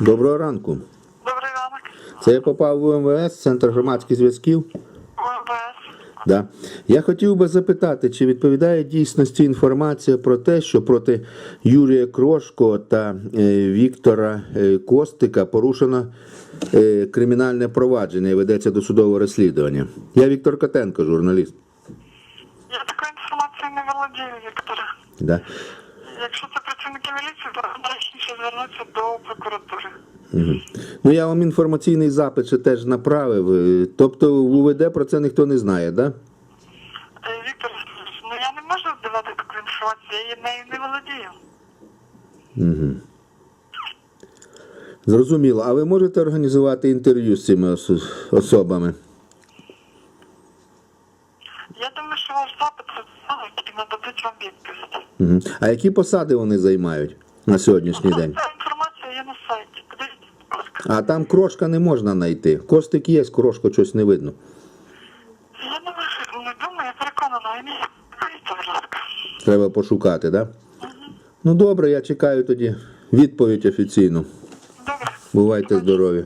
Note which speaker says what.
Speaker 1: Доброго ранку.
Speaker 2: Добрий ранок.
Speaker 1: Це я попав в УМВС, Центр громадських зв'язків. Да. Я хотів би запитати, чи відповідає дійсності інформація про те, що проти Юрія Крошко та е, Віктора е, Костика порушено е, кримінальне провадження і ведеться досудове розслідування. Я Віктор Котенко, журналіст.
Speaker 2: Я такою інформацією не володію, Вікторе.
Speaker 1: Да.
Speaker 2: Якщо це працівники міліції, то звернутися до прокуратури.
Speaker 1: Ну я вам інформаційний запит ще теж направив. е, Тобто в УВД про це ніхто не знає, так? Да?
Speaker 2: Е, Віктор, ну я не можу давати таку інформацію, я нею не володію.
Speaker 1: Зрозуміло. А ви можете організувати інтерв'ю з цими ос- особами?
Speaker 2: Я думаю, що ваш запит це саме, нададуть вам відповідь.
Speaker 1: Угу. А які посади вони займають на сьогоднішній день?
Speaker 2: Ця інформація є на сайті. Подивіться, будь ласка.
Speaker 1: А там крошка не можна знайти. Костик є, крошку щось не видно.
Speaker 2: Я не, вижу, не думаю, я переконана, ім'я. Подивіться, будь ласка.
Speaker 1: Треба пошукати, так? Да? Ну добре, я чекаю тоді відповідь офіційну.
Speaker 2: Добре.
Speaker 1: Бувайте здорові.